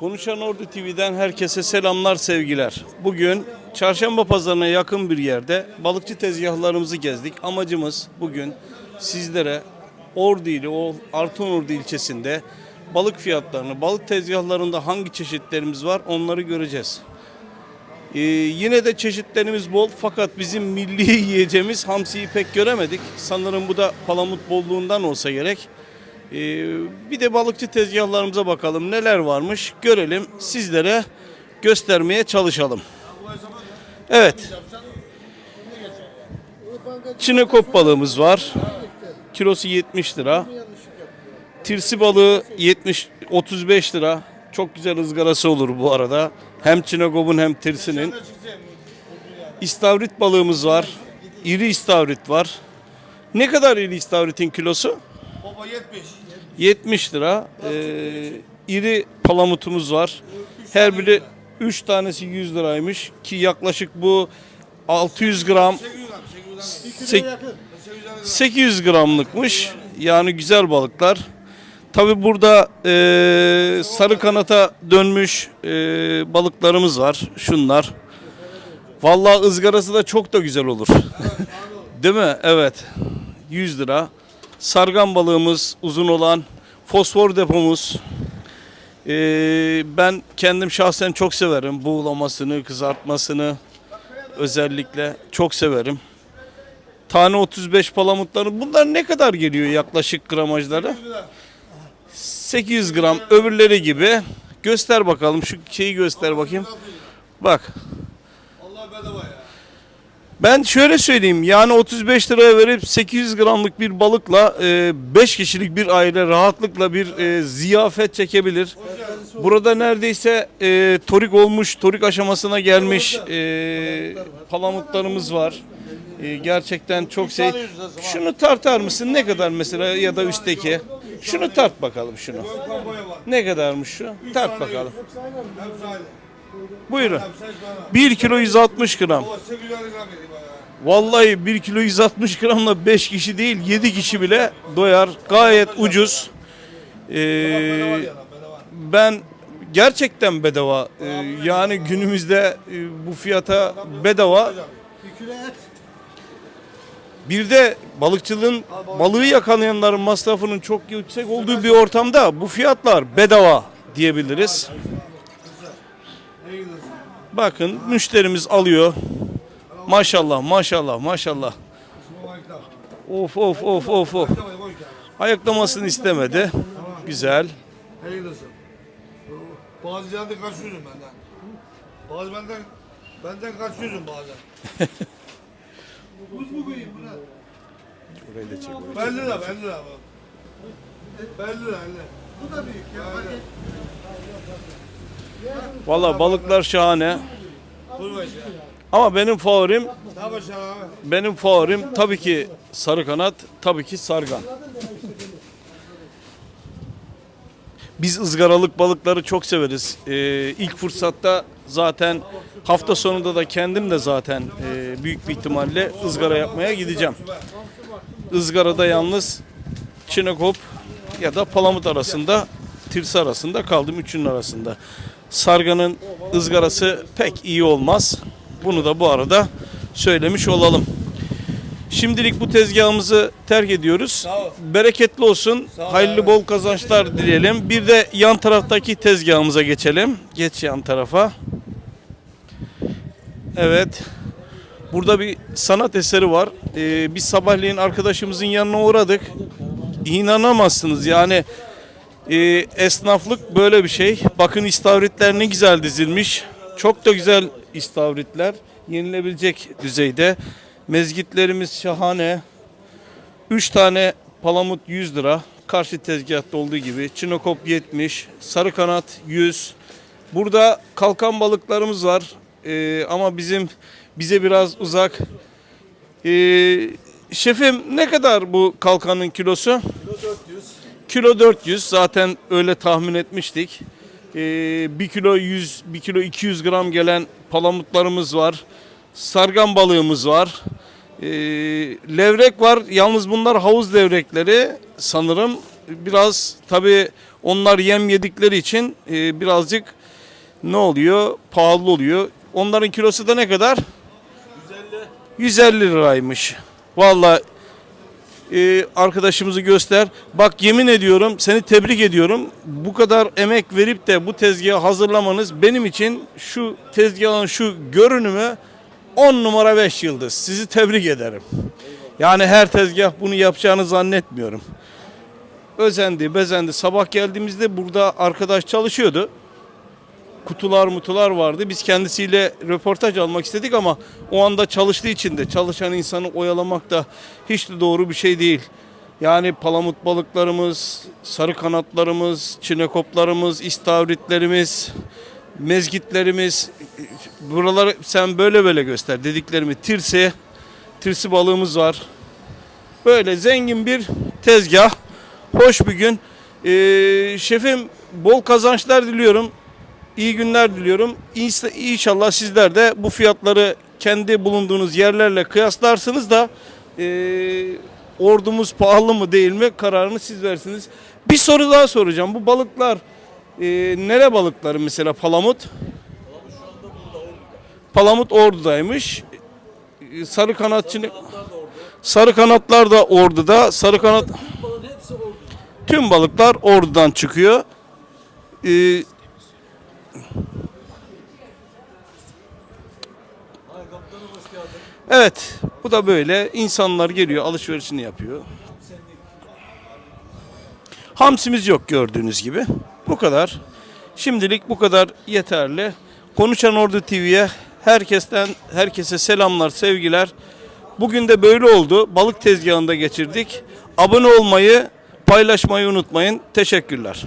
Konuşan Ordu TV'den herkese selamlar, sevgiler. Bugün çarşamba pazarına yakın bir yerde balıkçı tezgahlarımızı gezdik. Amacımız bugün sizlere Ordu ili, o Ordu ilçesinde balık fiyatlarını, balık tezgahlarında hangi çeşitlerimiz var onları göreceğiz. Ee, yine de çeşitlerimiz bol fakat bizim milli yiyeceğimiz hamsiyi pek göremedik. Sanırım bu da palamut bolluğundan olsa gerek. Ee, bir de balıkçı tezgahlarımıza bakalım neler varmış görelim sizlere göstermeye çalışalım. Evet. Çinekop balığımız var. Kilosu 70 lira. Tirsi balığı 70 35 lira. Çok güzel ızgarası olur bu arada. Hem çinekopun hem tirsinin. İstavrit balığımız var. İri istavrit var. Ne kadar iri istavritin kilosu? Baba 70. 70 lira. Ee, iri palamutumuz var. Her biri 3 tanesi 100 liraymış ki yaklaşık bu 600 gram 800 gram. 800 gram. sek- 800 gramlıkmış. Yani güzel balıklar. Tabi burada e, sarı kanata dönmüş e, balıklarımız var. Şunlar. Vallahi ızgarası da çok da güzel olur. Değil mi? Evet. 100 lira. Sargan balığımız uzun olan. Fosfor depomuz. E, ben kendim şahsen çok severim. Buğulamasını, kızartmasını özellikle çok severim. Tane 35 palamutları. Bunlar ne kadar geliyor yaklaşık gramajları? 800 gram öbürleri gibi. Göster bakalım şu şeyi göster bakayım. Bak. Ben şöyle söyleyeyim yani 35 liraya verip 800 gramlık bir balıkla 5 kişilik bir aile rahatlıkla bir e, ziyafet çekebilir. Burada neredeyse e, torik olmuş, torik aşamasına gelmiş e, palamutlarımız var. E, gerçekten çok şey. Şunu tartar mısın? Ne kadar mesela ya da üstteki? Şunu tart bakalım şunu. Ne kadarmış şu? Tart bakalım. Buyurun. Hepsi bana. 1 kilo 160 gram. Baba 800 gram vereyim bana. Vallahi 1 kilo 160 gramla 5 kişi değil 7 kişi bile doyar. Gayet ucuz. Ee, ben gerçekten bedava. Ee, yani günümüzde e, bu fiyata bedava. Bir de balıkçılığın balığı yakalayanların masrafının çok yüksek olduğu bir ortamda bu fiyatlar bedava diyebiliriz. Bakın müşterimiz alıyor. Maşallah maşallah maşallah. Of of of of of. Ayaklamasını istemedi. Güzel. Ne gidiyorsun? Bazı yerde kaçıyorsun benden. Bazı benden benden kaçıyorsun bazen. Buz mu koyayım buna? Burayı da çek. 50 lira 50 lira bak. 50 lira 50. Bu da büyük ya. Valla balıklar şahane. Ama benim favorim, benim favorim tabii ki sarı kanat, tabii ki sargan. Biz ızgaralık balıkları çok severiz. Ee, ilk fırsatta zaten hafta sonunda da kendim de zaten e, büyük bir ihtimalle ızgara yapmaya gideceğim. Izgarada yalnız çinekop ya da palamut arasında, tirsi arasında kaldım üçünün arasında. Sarganın ızgarası pek iyi olmaz. Bunu da bu arada söylemiş olalım. Şimdilik bu tezgahımızı terk ediyoruz. ol. Bereketli olsun. ol Hayırlı abi. bol kazançlar dileyelim. Bir de yan taraftaki tezgahımıza geçelim. Geç yan tarafa. Evet. Burada bir sanat eseri var. Ee, biz sabahleyin arkadaşımızın yanına uğradık. İnanamazsınız yani e, esnaflık böyle bir şey. Bakın istavritler ne güzel dizilmiş. Çok da güzel istavritler. Yenilebilecek düzeyde. Mezgitlerimiz şahane. 3 tane palamut 100 lira. Karşı tezgahta olduğu gibi. Çinokop 70. Sarı kanat 100. Burada kalkan balıklarımız var. Ee, ama bizim bize biraz uzak. Ee, şefim ne kadar bu kalkanın kilosu? Kilo 400. Kilo 400 zaten öyle tahmin etmiştik. Ee, 1 kilo 100, 1 kilo 200 gram gelen palamutlarımız var. Sargan balığımız var. Ee, levrek var. Yalnız bunlar havuz levrekleri sanırım. Biraz tabi Onlar yem yedikleri için e, birazcık ne oluyor? Pahalı oluyor. Onların kilosu da ne kadar? 150 liraymış. Vallahi e, arkadaşımızı göster. Bak yemin ediyorum seni tebrik ediyorum. Bu kadar emek verip de bu tezgahı hazırlamanız benim için şu tezgahın şu görünümü 10 numara 5 yıldız. Sizi tebrik ederim. Yani her tezgah bunu yapacağını zannetmiyorum. Özendi, bezendi. Sabah geldiğimizde burada arkadaş çalışıyordu kutular mutular vardı. Biz kendisiyle röportaj almak istedik ama o anda çalıştığı için de çalışan insanı oyalamak da hiç de doğru bir şey değil. Yani palamut balıklarımız, sarı kanatlarımız, çinekoplarımız, istavritlerimiz, mezgitlerimiz, buraları sen böyle böyle göster dediklerimi. Tirsi, tirsi balığımız var. Böyle zengin bir tezgah. Hoş bir gün. Ee, şefim bol kazançlar diliyorum. İyi günler diliyorum. İnşa- İnşallah sizler de bu fiyatları kendi bulunduğunuz yerlerle kıyaslarsınız da eee, ordumuz pahalı mı değil mi kararını siz versiniz. Bir soru daha soracağım. Bu balıklar eee nere balıkları mesela palamut? Palamut ordudaymış. Eee, Sarı kanatçı Sarı kanatlar da orduda. Sarı kanat Tüm balıklar ordudan çıkıyor. Eee Evet, bu da böyle. İnsanlar geliyor, alışverişini yapıyor. Hamsimiz yok gördüğünüz gibi. Bu kadar. Şimdilik bu kadar yeterli. Konuşan Ordu TV'ye herkesten herkese selamlar, sevgiler. Bugün de böyle oldu. Balık tezgahında geçirdik. Abone olmayı, paylaşmayı unutmayın. Teşekkürler.